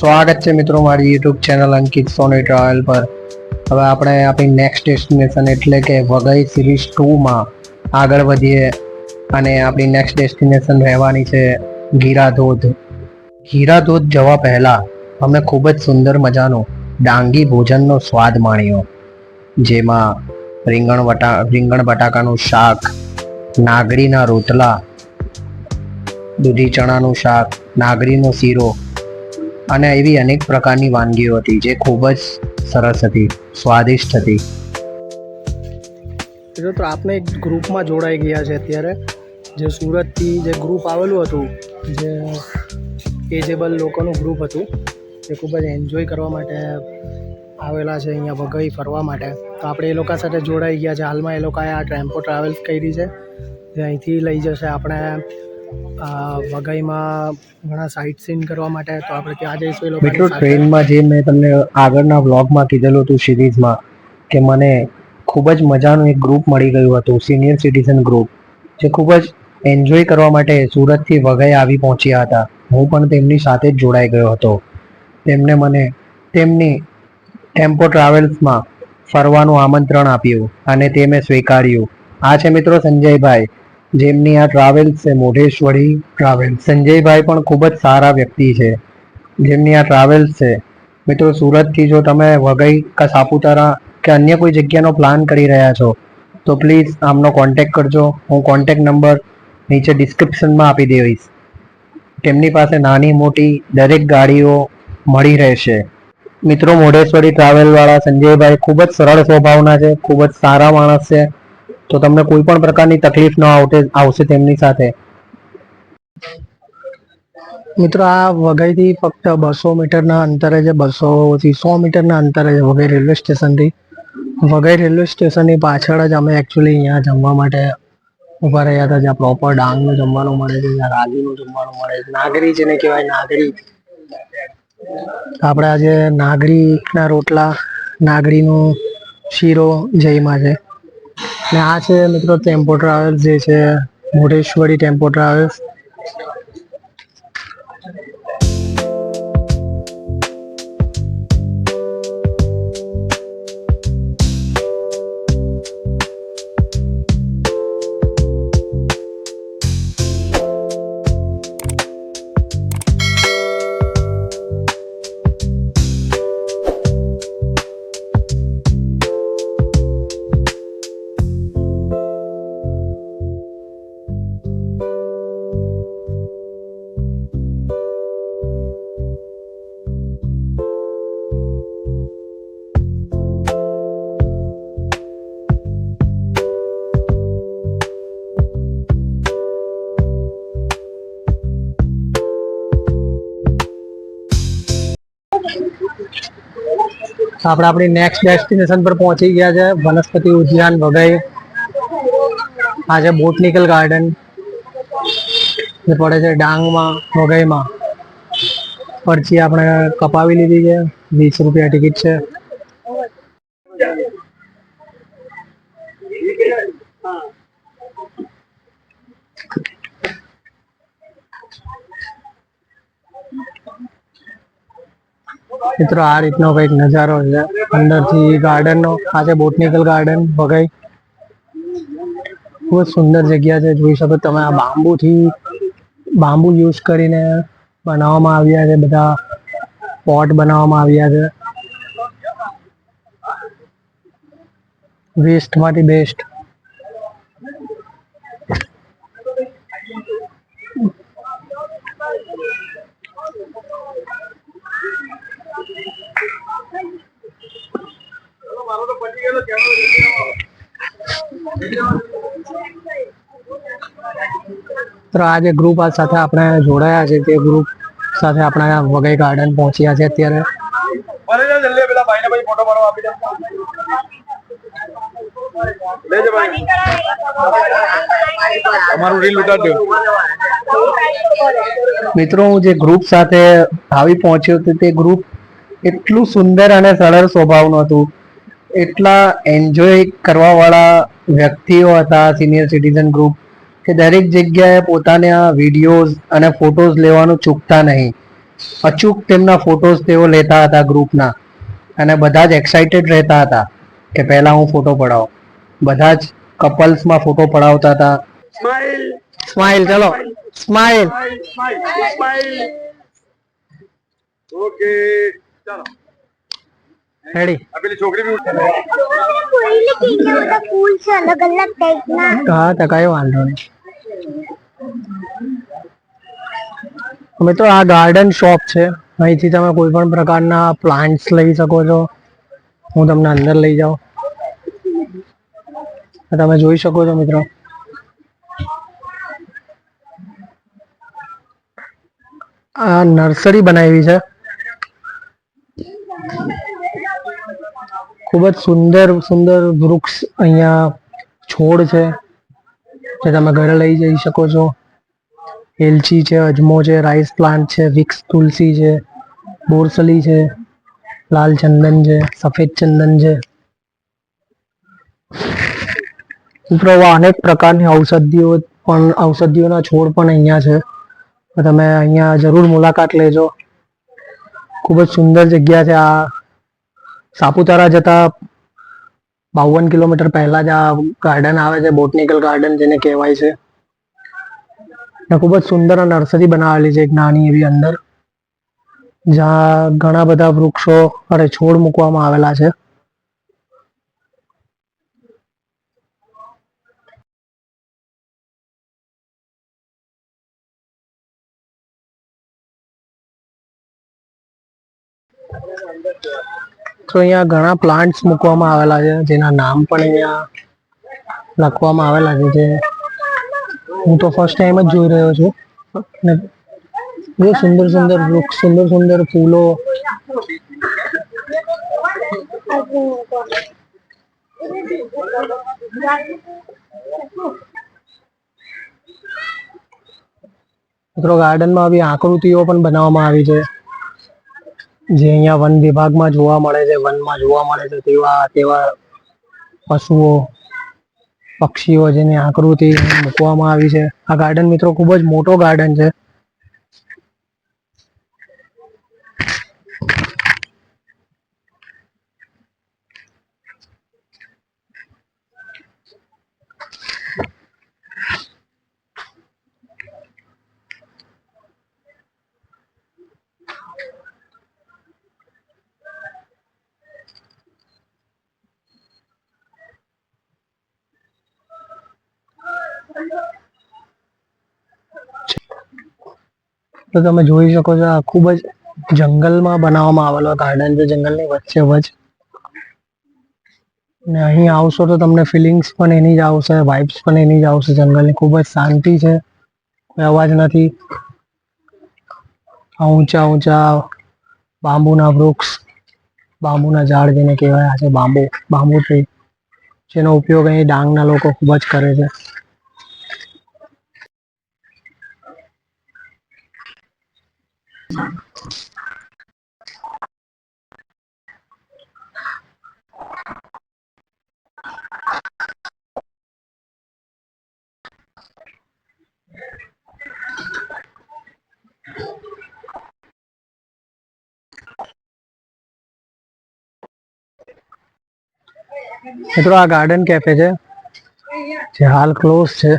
સ્વાગત છે મિત્રો મારી YouTube channel Ankit Soni travel પર. હવે આપણે આપણી નેક્સ્ટ ડેસ્ટિનેશન એટલે કે વઘઈ સિરીઝ ટુમાં આગળ વધીએ અને આપણી નેક્સ્ટ ડેસ્ટિનેશન રહેવાની છે ગીરાધોધ. ગીરાધોધ ગીરા ધોધ જવા પહેલાં અમે ખૂબ જ સુંદર મજાનો ડાંગી ભોજનનો સ્વાદ માણ્યો. જેમાં રીંગણ વટા, રીંગણ બટાકાનું શાક નાગરીના રોટલા, દૂધી ચણાનું શાક નાગરીનો શીરો અને એવી અનેક પ્રકારની વાનગીઓ હતી જે ખૂબ જ સરસ હતી, સ્વાદિષ્ટ હતી. જો તો આપણે એક ગ્રુપમાં જોડાઈ ગયા છે અત્યારે. જે સુરતથી જે ગ્રુપ આવેલું હતું, જે એજેબલ લોકોનું ગ્રુપ હતું જે ખૂબ જ એન્જોય કરવા માટે આવેલા છે, અહીંયા વઘઈ ફરવા માટે. તો આપણે એ લોકો સાથે જોડાઈ ગયા છે. હાલમાં એ લોકોએ આ ટેમ્પો ટ્રાવેલ્સ કરી છે. જે અહીંથી લઈ જશે. આપણે વઘઈમાં ઘણા સાઇટ સીન કરવા માટે તો આપણે ત્યાં જઈશું એ મિત્રો ટ્રેનમાં જે મેં તમને આગળના વ્લોગમાં કીધેલું હતું સિરીઝમાં કે મને ખૂબ જ મજાનું એક ગ્રુપ મળી ગયું હતું સિનિયર સિટીઝન ગ્રુપ જે ખૂબ જ એન્જોય કરવા માટે સુરતથી વઘઈ આવી પહોંચ્યા હતા. હું પણ તેમની સાથે જ જોડાઈ ગયો હતો. તેમણે મને તેમની ટેમ્પો ટ્રાવેલ્સમાં ફરવાનું આમંત્રણ આપ્યું અને તે મેં સ્વીકાર્યું. આ છે મિત્રો સંજયભાઈ. જેમની આ ટ્રાવેલ્સ છે, મોઢેશ્વરી ટ્રાવેલ્સ સંજયભાઈ પણ ખૂબ જ સારા વ્યક્તિ છે. જેમની આ ટ્રાવેલ્સ છે. મિત્રો, સુરતથી જો તમે વઘઈ કે સાપુતારા કે અન્ય કોઈ જગ્યાનો પ્લાન કરી રહ્યા છો, તો પ્લીઝ આમનો કોન્ટેક્ટ કરજો. હું કોન્ટેક્ટ નંબર નીચે ડિસ્ક્રિપ્શનમાં આપી દઈશ. તેમની પાસે નાની મોટી દરેક ગાડીઓ મળી રહેશે. મિત્રો, મોઢેશ્વરી ટ્રાવેલવાળા સંજયભાઈ ખૂબ જ સરળ સ્વભાવના છે, ખૂબ જ સારા માણસ છે. તો તમને કોઈ પણ પ્રકારની તકલીફ ન આવતે, આવશે તેમની સાથે? મિત્રો, આ વઘઈથી ફક્ત બસો મીટરના અંતરે છે બસોથી સો મીટરના અંતરે છે વઘઈ રેલવે સ્ટેશનથી, વઘઈ રેલવે સ્ટેશનની પાછળ જ અમે એકચ્યુઅલી અહીંયા જમવા માટે ઊભા રહ્યા હતા, જ્યાં પ્રોપર ડાંગનું જમવાનું મળે છે, જ્યાં રાગીનું જમવાનું મળે છે. નાગરી જેને કહેવાય નાગરી. આપણે આજે નાગરીના રોટલા, નાગરીનું શીરો જયમાં છે. ને આ છે મિત્રો ટેમ્પો ટ્રાવેલ્સ જે છે મોઢેશ્વરી ટેમ્પો ટ્રાવેલ્સ. આપણે આપણી નેક્સ્ટ ડેસ્ટિનેશન પર પહોંચી ગયા છે, વનસ્પતિ ઉદ્યાન વઘઈ આ છે બોટનિકલ ગાર્ડન જે પડે છે ડાંગમાં વઘઈમાં પરચી આપણે કપાવી લીધી છે, વીસ રૂપિયા ટિકિટ છે. મિત્રો, આ રીતનો કંઈક નજારો છે. અંદરથી ગાર્ડનનો. આ છે બોટનિકલ ગાર્ડન વઘઈ. ખૂબ જ સુંદર જગ્યા છે. જોઈ શકો તમે આ બાંબુથી બાંબુ યુઝ કરીને બનાવવામાં આવ્યા છે. બધા પોટ બનાવવામાં આવ્યા છે. વેસ્ટમાંથી બેસ્ટ. તો આ જે ગ્રુપ આ સાથે આપણે જોડાયા છે. તે ગ્રુપ સાથે આપણે વઘઈ ગાર્ડન પહોંચ્યા છે અત્યારે. મિત્રો હું જે ગ્રુપ સાથે આવી પહોંચ્યો તે ગ્રુપ એટલું સુંદર અને સરળ સ્વભાવનું હતું. એટલા એન્જોય કરવા વાળા વ્યક્તિઓ હતા સિનિયર સિટીઝન ગ્રુપ કે દરેક જગ્યાએ પોતાના વિડીયોઝ અને ફોટોઝ લેવાનું ચૂકતા નહીં. અચૂક તેમના ફોટોઝ તેઓ લેતા હતા ગ્રુપના અને બધા જ એક્સાઇટેડ રહેતા હતા કે પહેલા હું ફોટો પડાવ. બધા જ કપલ્સમાં ફોટો પડાવતા હતા. સ્માઇલ ચલો. સ્માઇલ સ્માઈલ સ્માઈલ ઓકે ચાલો. રેડી આ પેલી છોકરી બી ઉઠે કોઈને કેટલા બધા ફૂલ છે અલગ અલગ ટાઈપના હા તો કઈ વાંધો નહીં. મિત્રો આ ગાર્ડન શોપ છે. અહીંથી તમે કોઈ પણ પ્રકારના પ્લાન્ટ્સ લઈ શકો છો. હું તમને અંદર લઈ જાઉં. તમે જોઈ શકો છો મિત્રો. આ નર્સરી બનાવી છે. ખૂબ જ સુંદર સુંદર વૃક્ષ અહીંયા છોડ છે, જે તમે ઘરે લઈ જઈ શકો છો. એલચી છે, અજમો છે, રાઈસ પ્લાન્ટ છે, વિક્સ તુલસી છે, બોરસલી છે, લાલ ચંદન છે, સફેદ ચંદન છે. મિત્રો આવા અનેક પ્રકારની ઔષધિઓ પણ, ઔષધિઓના છોડ પણ અહીંયા છે. તો તમે અહીંયા જરૂર મુલાકાત લેજો. ખૂબ જ સુંદર જગ્યા છે આ સાપુતારા જતા બાવન કિલોમીટર પહેલા જ આ ગાર્ડન આવે છે બોટનિકલ ગાર્ડન જેને કહેવાય છે. ને ખૂબ જ સુંદર નર્સરી બનાવેલી છે એક નાની એવી અંદર, જ્યાં ઘણા બધા વૃક્ષો અને છોડ મૂકવામાં આવેલા છે. તો અહીંયા ઘણા પ્લાન્ટ્સ મૂકવામાં આવેલા છે, જેના નામ પણ અહીંયા લખવામાં આવેલા છે જે હું તો ફર્સ્ટ ટાઈમ જ જોઈ રહ્યો છું. ને બહુ સુંદર સુંદર વૃક્ષ, સુંદર સુંદર ફૂલો. મિત્રો ગાર્ડનમાં આવી આકૃતિઓ પણ બનાવવામાં આવી છે. જે અહીંયા વન વિભાગમાં જોવા મળે છે, વનમાં જોવા મળે છે, તેવા તેવા પશુઓ, પક્ષીઓ જેની આકૃતિ મૂકવામાં આવી છે. આ ગાર્ડન મિત્રો ખૂબ જ મોટો ગાર્ડન છે. તો તમે જોઈ શકો છો, આ ખૂબ જ જંગલમાં બનાવવામાં આવેલો ગાર્ડન છે, જંગલની વચ્ચે વચ ને અહીં આવશો તો તમને ફિલિંગ્સ પણ એની જ આવશે વાઇબ્સ પણ એની જ આવશે. જંગલની ખૂબ જ શાંતિ છે, કોઈ અવાજ નથી. આ ઊંચા ઊંચા બાંબુના વૃક્ષ, બાંબુના ઝાડ જેને કહેવાય છે બાંબુ બાંબુ ટ્રી જેનો ઉપયોગ અહીં ડાંગના લોકો ખૂબ જ કરે છે. મિત્રો આ ગાર્ડન કેફે છે જે હાલ ક્લોઝ છે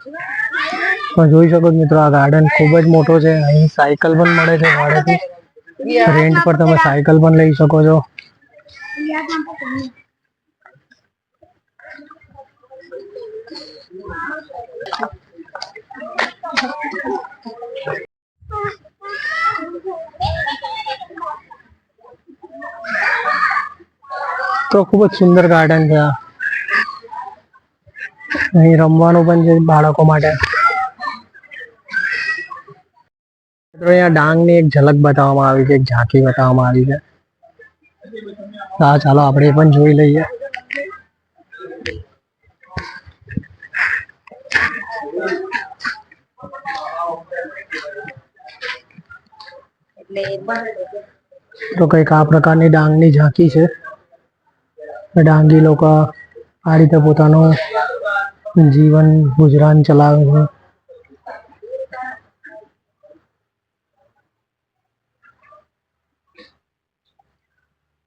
તો જોઈ શકો છો મિત્રો, આ ગાર્ડન ખૂબ જ મોટો છે. અહીં સાયકલ પણ મળે છે ભાડેથી. રેન્ટ પર તમે સાયકલ પણ લઈ શકો છો. તો ખૂબ જ સુંદર ગાર્ડન છે આ. અહીં રમવાનું પણ છે બાળકો માટે. મિત્રો અહીંયા ડાંગની એક ઝલક બતાવવામાં આવી છે એક ઝાંકી બતાવવામાં આવી છે. હા ચાલો આપણે પણ જોઈ લઈએ. તો કંઈક આ પ્રકારની ડાંગની ઝાંકી છે. ડાંગી લોકો આ રીતે પોતાનું જીવન ગુજરાન ચલાવે છે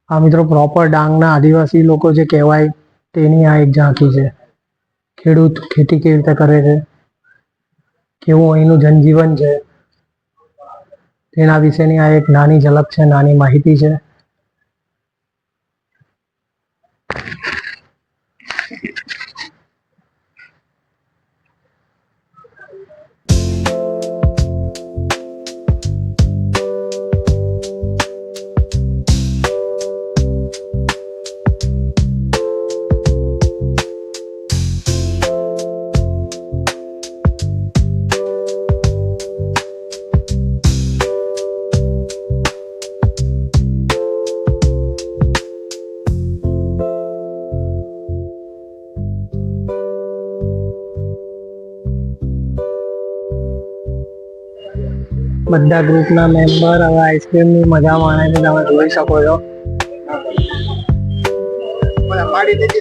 આ મિત્રો પ્રોપર ડાંગના આદિવાસી લોકો જે કહેવાય તેની આ એક ઝાંખી છે ખેડૂત ખેતી કેવી રીતે કરે છે કેવું અહીંનું જનજીવન છે તેના વિશેની આ એક નાની ઝલક છે નાની માહિતી છે બધા ગ્રુપના મેમ્બર હવે આઈસ્ક્રીમની મજા માણે છે તમે જોઈ શકો છો.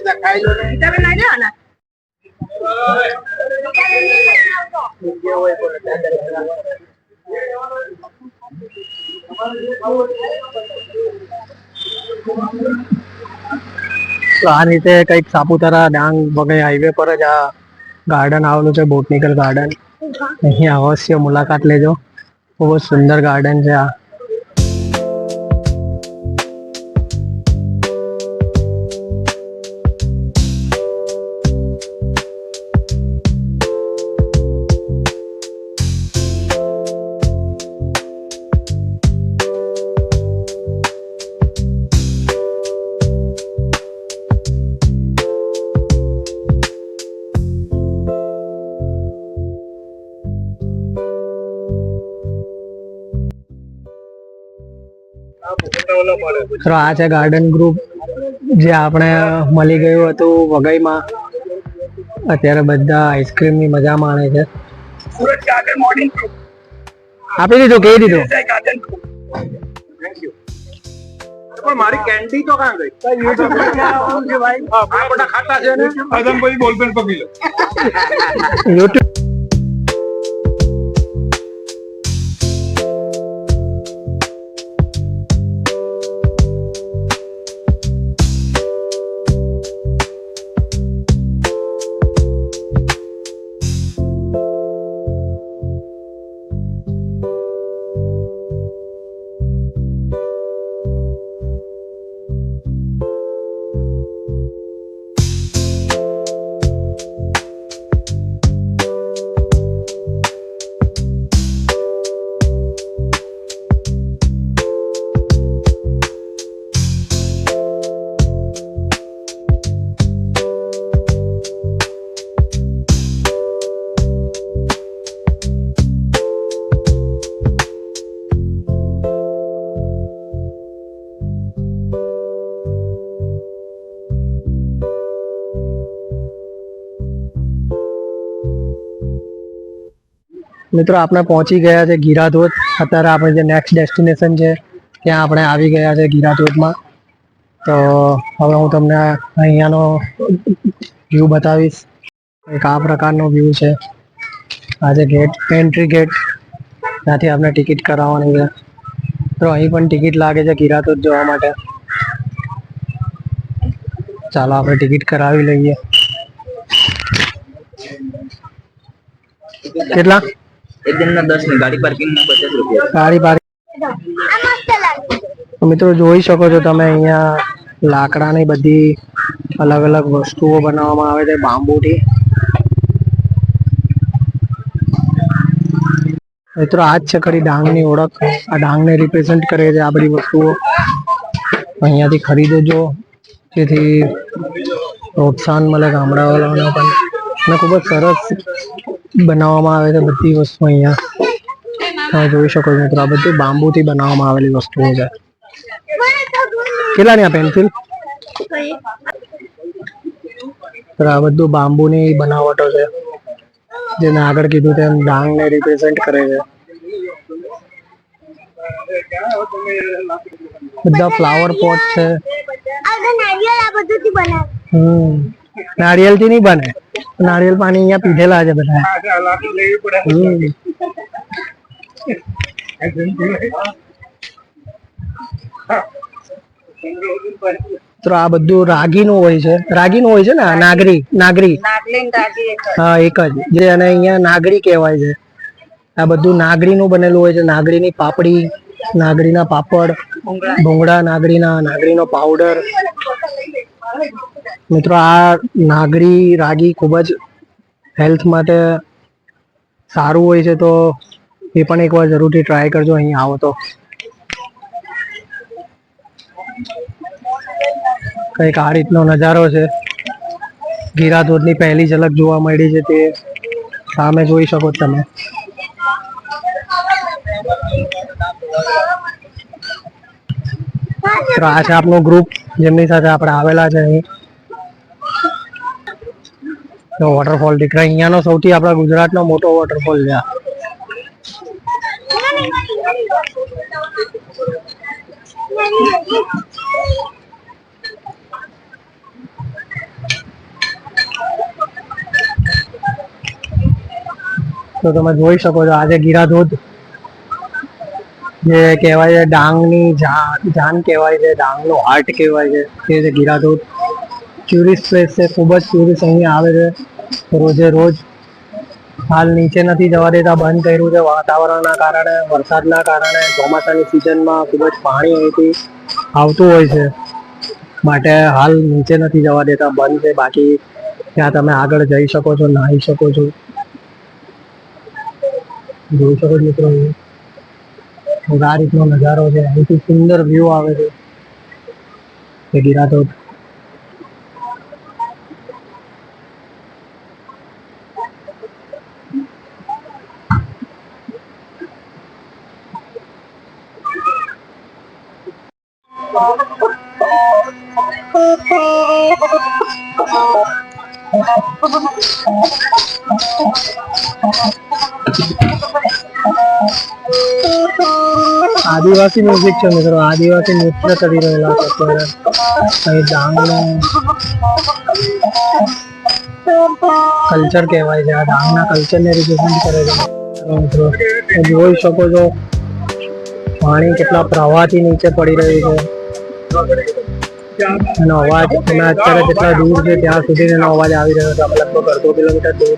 તો ખાઈ લો ને. તો આ રીતે કંઈક સાપુતારા ડાંગ વગેરે હાઈવે પર જ આ ગાર્ડન આવેલું છે બોટનિકલ ગાર્ડન અહીં અવશ્ય મુલાકાત લેજો. બહુ સુંદર ગાર્ડન છે આ. તો આ છે ગાર્ડન ગ્રુપ જે આપણે મળી ગયું હતું વઘઈમાં. અત્યારે બધા આઈસ્ક્રીમની મજા માણે છે. સુરત ગાર્ડન મોર્નિંગ આપી દીધું કહી દીધું. ગાર્ડન થેન્ક યુ પણ મારી કેન્ડી તો કાં ગઈ? આ બધા ખાતા છે ને? અદમ કોઈ બોલપેન પકડી લો. યુટ્યુબ મિત્રો, આપણે પહોંચી ગયા છે ગીરાધોધ. અત્યારે આપણે જે નેક્સ્ટ ડેસ્ટિનેશન છે, ત્યાં આપણે આવી ગયા છે ગીરાધોધમાં. તો હવે હું તમને અહીંયાનો વ્યૂ બતાવીશ. એક આ પ્રકારનો વ્યૂ છે. આ જે ગેટ એન્ટ્રી ગેટ ત્યાંથી આપણે ટિકિટ કરાવવાની છે. તો અહીં પણ ટિકિટ લાગે છે ગીરાધોધ જોવા માટે. ચાલો આપણે ટિકિટ કરાવી લઈએ. કેટલા? એક જણના દસ ને ગાડી પાર્કિંગ ના પચાસ રૂપિયા. ગાડી પાર્ક આ મસ્ત લાગે તો મિત્રો જોઈ શકો છો તમે અહીંયા લાકડાની બધી અલગ અલગ વસ્તુઓ બનાવવામાં આવે છે બાંબુથી. મિત્રો આ જ છે ખરી ડાંગની ઓળખ. આ ડાંગને રિપ્રેઝેન્ટ કરે છે આ બધી વસ્તુઓ. અહીંયાથી ખરીદજો. જેથી પ્રોત્સાહન મળે ગામડાવાળાઓને પણ. અને ખૂબ જ સરસ બનાવવામાં આવે છે બધી વસ્તુ અહીંયા. તમે જોઈ શકો છો મિત્રો આ બધું બાંબુથી બનાવવામાં આવેલી વસ્તુઓ છે. કેટલાની આ પેન્સિલ? આ બધું બાંબુની બનાવટો છે. જેને આગળ કીધું તેમ ડાંગને રિપ્રેઝન્ટ કરે છે. બધા ફ્લાવર પોટ છે. નારિયેલથી નહીં બને. નારિયેલ પાણી અહીંયા પીધેલા છે બધા. લેવી પડે. હમ તો આ બધું રાગીનું હોય છે. રાગીનું હોય છે ને આ નાગરી નાગરી. હા એક જ. જે અને અહીંયા નાગરી કહેવાય છે. આ બધું નાગરીનું બનેલું હોય છે. નાગરીની પાપડી નાગરીના પાપડ ભૂંગળા નાગરીના નાગરીનો પાવડર મિત્રો, આ નાગરી રાગી ખૂબ જ હેલ્થ માટે સારું હોય છે, તો એ પણ એકવાર જરૂરથી ટ્રાય કરજો, અહીં આવો તો. કંઈક આ રીતનો નજારો છે. ગીરા ધોધની પહેલી ઝલક જોવા મળી છે, તે સામે જોઈ શકો તમે. આ છે આપનું ગ્રુપ જેમની સાથે આપણે આવેલા છે અહીં. વોટરફોલ દીકરા અહીંયાનો સૌથી આપણા ગુજરાતનો મોટો વોટરફોલ છે તો તમે જોઈ શકો છો, આજે ગીરાધોધ જે કહેવાય છે ડાંગની જાન કહેવાય છે, ડાંગનો હાર્ટ કહેવાય છે તે છે ગીરાધોધ ટુરિસ્ટ પ્લેસ છે, ખૂબ જ ટુરિસ્ટ અહીંયા આવે છે. રોજે રોજ હાલ નીચે નથી જવા દેતા, બંધ કર્યું છે વાતાવરણના કારણે, વરસાદના કારણે, ચોમાસાની સિઝનમાં ખૂબ જ પાણી અહીંથી આવતું હોય છે. માટે હાલ નીચે નથી જવા દેતા, બંધ છે. બાકી ત્યાં તમે આગળ જઈ શકો છો, નાહી શકો છો. જોઈ શકો છો મિત્રો આ રીતનો નજારો છે. અહીંથી સુંદર વ્યૂ આવે છે. એ ગિરાધોધ આદિવાસી મ્યુઝિક છે મિત્રો આદિવાસી નૃત્ય કરી રહેલા છે અત્યારે અહીં ડાંગનો કલ્ચર કહેવાય છે આ ડાંગના કલ્ચરને રિપ્રેઝેન્ટ કરે છે તો મિત્રો તમે જોઈ શકો છો પાણી કેટલા પ્રવાહથી નીચે પડી રહ્યું છે એનો અવાજ તમે અત્યારે જેટલા દૂર છે ત્યાં સુધી એનો અવાજ આવી રહ્યો છે આપણે લગભગ અડધો કિલોમીટર દૂર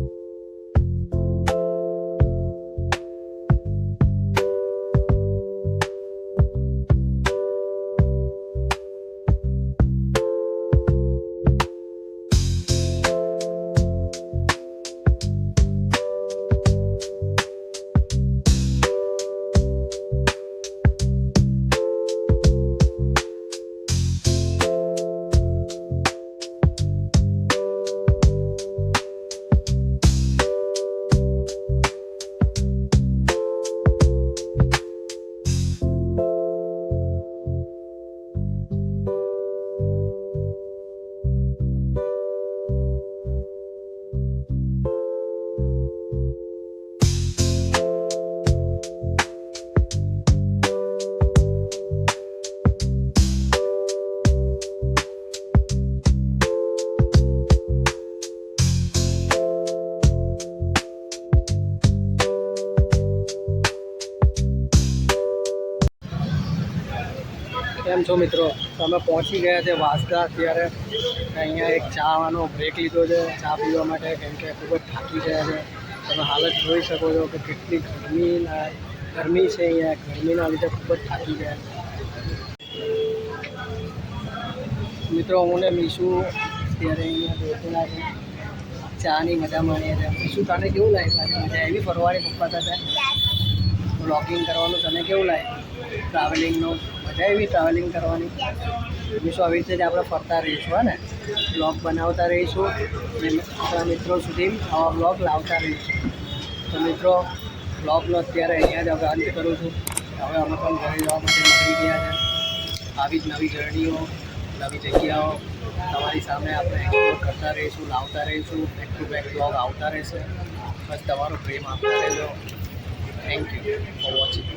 છો મિત્રો તમે પહોંચી ગયા છે વાસદા અત્યારે. અહીંયા એક ચાનો બ્રેક લીધો છે. ચા પીવા માટે કેમ કે ખૂબ જ થાકી ગયા છે. તમે હાલત જોઈ શકો છો કે કેટલી ગરમી ગરમી છે અહીંયા. ગરમીના લીધે ખૂબ જ થાકી ગયા છે. મિત્રો હું ને મીશું અત્યારે અહીંયા બેઠેલા છે. ચાની મજા માણીએ છીએ. મીશું તને કેવું લાગ્યું મજા એવી ફરવાની પપ્પા સાથે? બ્લોગિંગ કરવાનું તને કેવું લાગ્યું ટ્રાવેલિંગનું મજા આવી ટ્રાવેલિંગ કરવાની. બીજું આવી રીતે જ આપણે ફરતા રહીશું, હા ને? બ્લોગ બનાવતા રહીશું અને આપણા મિત્રો સુધી આવા બ્લોગ લાવતા રહીશું. તો મિત્રો બ્લોગનો અત્યારે અહીંયા જ હવે અંત કરું છું. હવે અમે પણ ઘરે જવા માટે નીકળી ગયા છે. આવી જ નવી જર્નીઓ નવી જગ્યાઓ તમારી સામે આપણે કરતા રહીશું, લાવતા રહીશું. બેક ટુ બેક બ્લોગ આવતા રહેશે. બસ, તમારો પ્રેમ આપતા રહેજો. Thank you for watching